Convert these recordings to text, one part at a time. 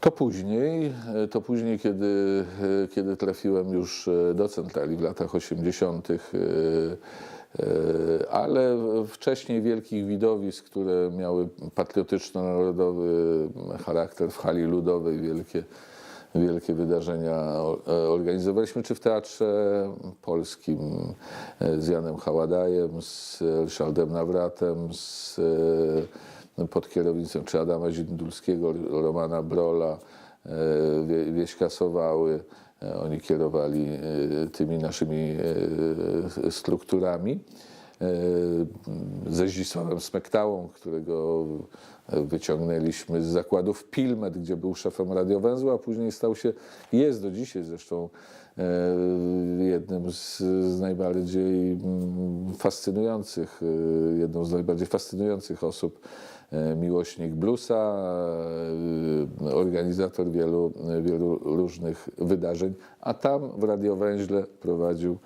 To później, e, to później kiedy, e, kiedy trafiłem już e, do centrali w latach 80., e, e, ale wcześniej wielkich widowisk, które miały patriotyczno-narodowy charakter w hali ludowej, wielkie, wielkie wydarzenia organizowaliśmy, czy w Teatrze Polskim z Janem Haładajem, z Ryszardem Nawratem, z, pod kierownictwem czy Adama Zindulskiego, Romana Brola, e, Wie- Wieśka Sowały. E, Oni kierowali e, tymi naszymi strukturami ze Zdzisławem Smektałą, którego wyciągnęliśmy z zakładów Pilmet, gdzie był szefem radiowęzła, a później stał się, jest do dzisiaj zresztą jednym z, z najbardziej mm, fascynujących, jedną z najbardziej fascynujących osób, miłośnik bluesa, e, organizator wielu, wielu różnych wydarzeń, a tam w radiowęźle prowadził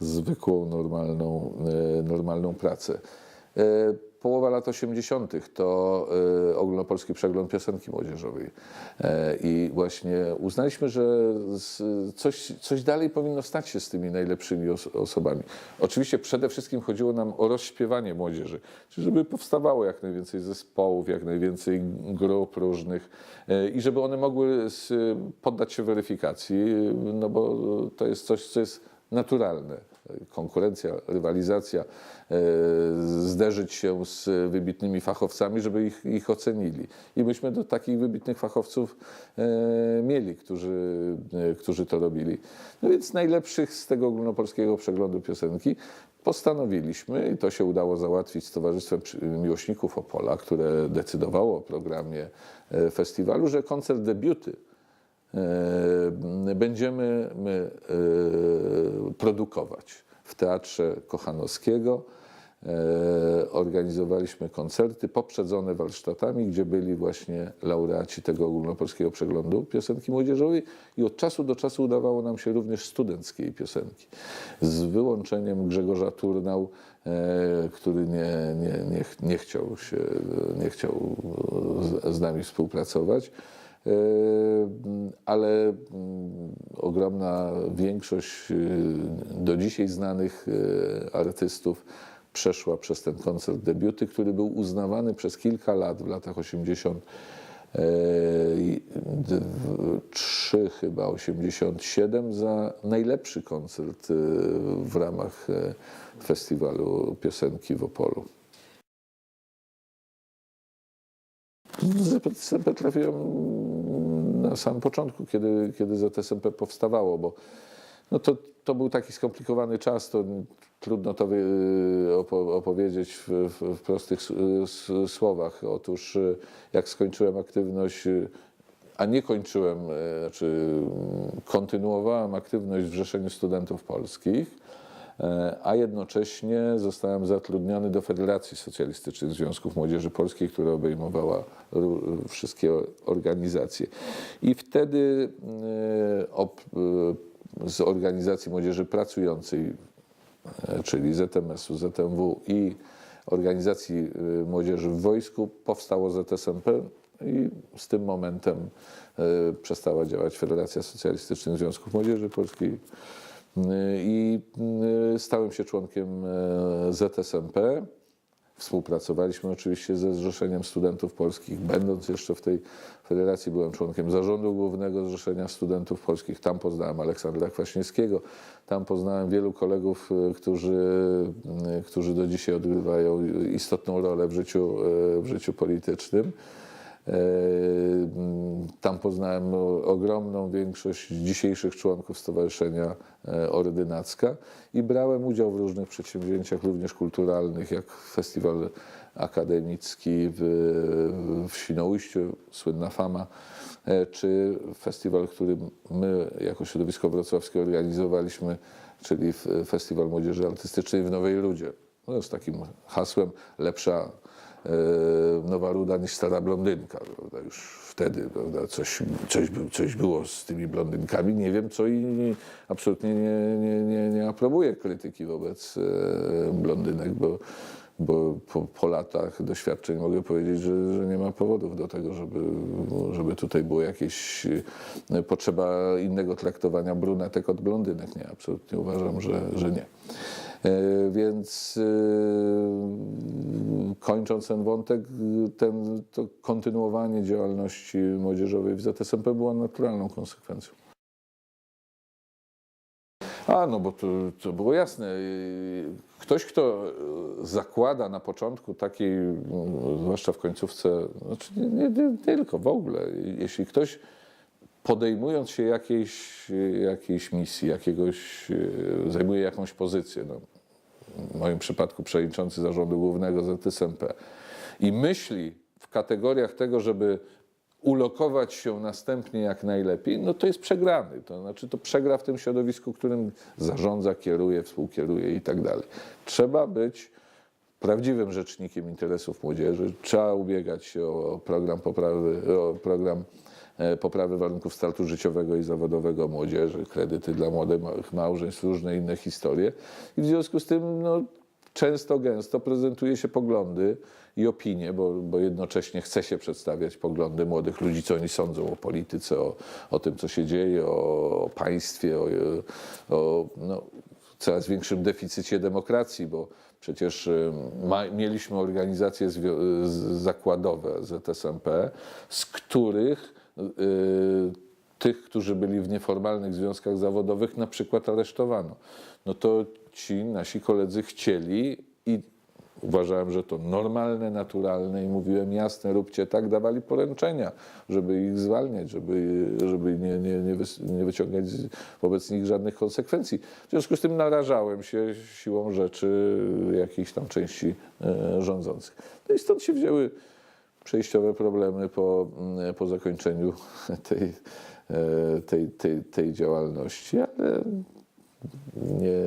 zwykłą, normalną, e, normalną pracę. E, Połowa lat 80. to e, ogólnopolski przegląd piosenki młodzieżowej. E, I właśnie uznaliśmy, że coś, coś dalej powinno stać się z tymi najlepszymi os osobami. Oczywiście przede wszystkim chodziło nam o rozśpiewanie młodzieży, czyli żeby powstawało jak najwięcej zespołów, jak najwięcej grup różnych i żeby one mogły poddać się weryfikacji, no bo to jest coś, co jest naturalne konkurencja, rywalizacja, e, zderzyć się z wybitnymi fachowcami, żeby ich, ich ocenili. I myśmy do takich wybitnych fachowców e, mieli, którzy, e, którzy to robili. No więc najlepszych z tego ogólnopolskiego przeglądu piosenki postanowiliśmy, i to się udało załatwić z Towarzystwem Miłośników Opola, które decydowało o programie festiwalu, że koncert debiuty będziemy my e, produkować w Teatrze Kochanowskiego. E, Organizowaliśmy koncerty poprzedzone warsztatami, gdzie byli właśnie laureaci tego ogólnopolskiego przeglądu piosenki młodzieżowej i od czasu do czasu udawało nam się również studenckiej piosenki. Z wyłączeniem Grzegorza Turnał, e, który nie, nie, nie, nie chciał się, nie chciał z nami współpracować. E, ale mm, ogromna większość y, do dzisiaj znanych y, artystów przeszła przez ten koncert debiuty, który był uznawany przez kilka lat w latach 80. e, i dw- trzy chyba 87 za najlepszy koncert w ramach e, festiwalu piosenki w Opolu. ZSMP trafiłem na samym początku, kiedy, kiedy ZSMP powstawało, bo no to, to był taki skomplikowany czas, to trudno to opowiedzieć w, w, w prostych słowach. Otóż y, jak skończyłem aktywność, y, a nie kończyłem, y, znaczy kontynuowałem aktywność w Zrzeszeniu Studentów Polskich, a jednocześnie zostałem zatrudniony do Federacji Socjalistycznych Związków Młodzieży Polskiej, która obejmowała wszystkie organizacje. I wtedy e, e, z organizacji młodzieży pracującej, e, czyli ZMS-u, ZMW i organizacji e, młodzieży w wojsku powstało ZSMP i z tym momentem e, przestała działać Federacja Socjalistycznych Związków Młodzieży Polskiej i y, stałem się członkiem e, ZSMP. Współpracowaliśmy oczywiście ze Zrzeszeniem Studentów Polskich. Będąc jeszcze w tej federacji, byłem członkiem zarządu głównego Zrzeszenia Studentów Polskich. Tam poznałem Aleksandra Kwaśniewskiego. Tam poznałem wielu kolegów, y, którzy, y, którzy do dzisiaj odgrywają istotną rolę w życiu, y, w życiu politycznym. E, mm, Tam poznałem ogromną większość dzisiejszych członków Stowarzyszenia e, Ordynacka i brałem udział w różnych przedsięwzięciach, również kulturalnych, jak festiwal akademicki w, w Świnoujściu, słynna Fama, e, czy festiwal, który my jako środowisko wrocławskie organizowaliśmy, czyli Festiwal Młodzieży Artystycznej w Nowej Ludzie. No, z takim hasłem lepsza nowa ruda niż stara blondynka. Prawda? Już wtedy prawda? Coś, coś, coś było z tymi blondynkami. Nie wiem co i nie, absolutnie nie, nie, nie, nie aprobuję krytyki wobec e, blondynek, bo bo po, po latach doświadczeń mogę powiedzieć, że, że nie ma powodów do tego, żeby, żeby tutaj było jakieś e, potrzeba innego traktowania brunetek od blondynek. Nie, absolutnie uważam, że, że nie. E, Więc e, kończąc ten wątek, ten, to kontynuowanie działalności młodzieżowej w ZSMP było naturalną konsekwencją. A, no bo to, to było jasne. Ktoś, kto zakłada na początku takiej, zwłaszcza w końcówce, znaczy nie, nie, nie tylko, w ogóle, jeśli ktoś podejmując się jakiejś, jakiejś misji, jakiegoś, e, zajmuje jakąś pozycję, no, w moim przypadku przewodniczący zarządu głównego ZSMP i myśli w kategoriach tego, żeby ulokować się następnie jak najlepiej, no to jest przegrany. To znaczy to przegra w tym środowisku, którym zarządza, kieruje, współkieruje i tak dalej. Trzeba być prawdziwym rzecznikiem interesów młodzieży. Trzeba ubiegać się o program poprawy, o program poprawy warunków startu życiowego i zawodowego młodzieży, kredyty dla młodych małżeństw, różne inne historie. I w związku z tym no, często, gęsto prezentuje się poglądy i opinie, bo, bo jednocześnie chce się przedstawiać poglądy młodych ludzi, co oni sądzą o polityce, o, o tym, co się dzieje, o, o państwie, o, o no, coraz większym deficycie demokracji, bo przecież y, ma, mieliśmy organizacje zakładowe ZSMP, z których tych, którzy byli w nieformalnych związkach zawodowych, na przykład aresztowano. No to ci nasi koledzy chcieli i uważałem, że to normalne, naturalne i mówiłem jasne, róbcie tak, dawali poręczenia, żeby ich zwalniać, żeby, żeby nie, nie, nie, wys, nie wyciągać wobec nich żadnych konsekwencji. W związku z tym narażałem się siłą rzeczy jakiejś tam części e, rządzących. No i stąd się wzięły przejściowe problemy po, mm, po zakończeniu tej, e, tej, tej, tej działalności, ale nie,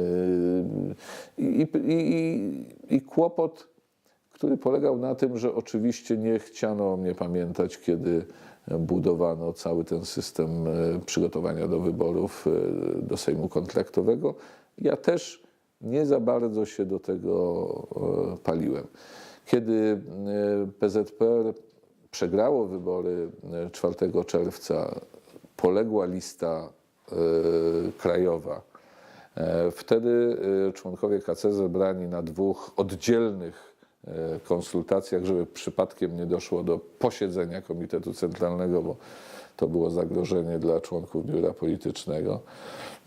i, i, i, kłopot, który polegał na tym, że oczywiście nie chciano mnie pamiętać, kiedy budowano cały ten system e, przygotowania do wyborów e, do Sejmu kontraktowego. Ja też nie za bardzo się do tego paliłem. Kiedy e, PZPR przegrało wybory e, 4 czerwca, poległa lista e, krajowa. E, Wtedy e, członkowie KC zebrani na dwóch oddzielnych e, konsultacjach, żeby przypadkiem nie doszło do posiedzenia Komitetu Centralnego, bo to było zagrożenie dla członków biura politycznego, e,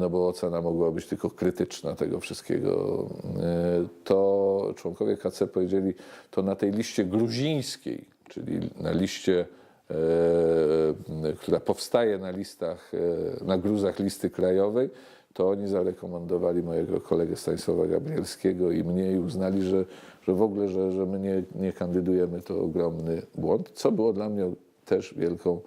no bo ocena mogła być tylko krytyczna tego wszystkiego, e, to członkowie KC powiedzieli, to na tej liście gruzińskiej, czyli na liście e, która powstaje na listach, e, na gruzach listy krajowej, to oni zarekomendowali mojego kolegę Stanisława Gabrielskiego i mnie i uznali, że, że w ogóle, że, że my nie, nie kandydujemy, to ogromny błąd, co było dla mnie też wielką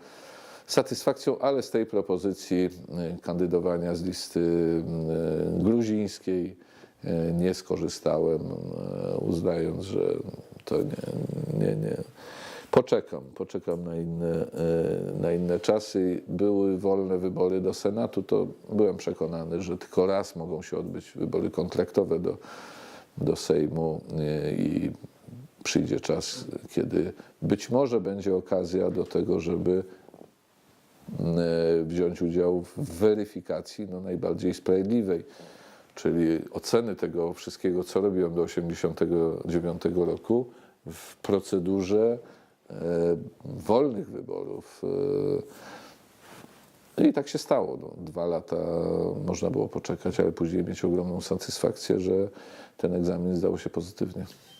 satysfakcją, ale z tej propozycji e, kandydowania z listy e, gruzińskiej e, nie skorzystałem, uznając, że to nie, nie, nie. Poczekam, poczekam na inne, na inne czasy. Były wolne wybory do Senatu, to byłem przekonany, że tylko raz mogą się odbyć wybory kontraktowe do, do Sejmu i przyjdzie czas, kiedy być może będzie okazja do tego, żeby wziąć udział w weryfikacji no, najbardziej sprawiedliwej, czyli oceny tego wszystkiego, co robiłem do 1989 roku w procedurze e, wolnych wyborów. E, I tak się stało. No, dwa lata można było poczekać, ale później mieć ogromną satysfakcję, że ten egzamin zdał się pozytywnie.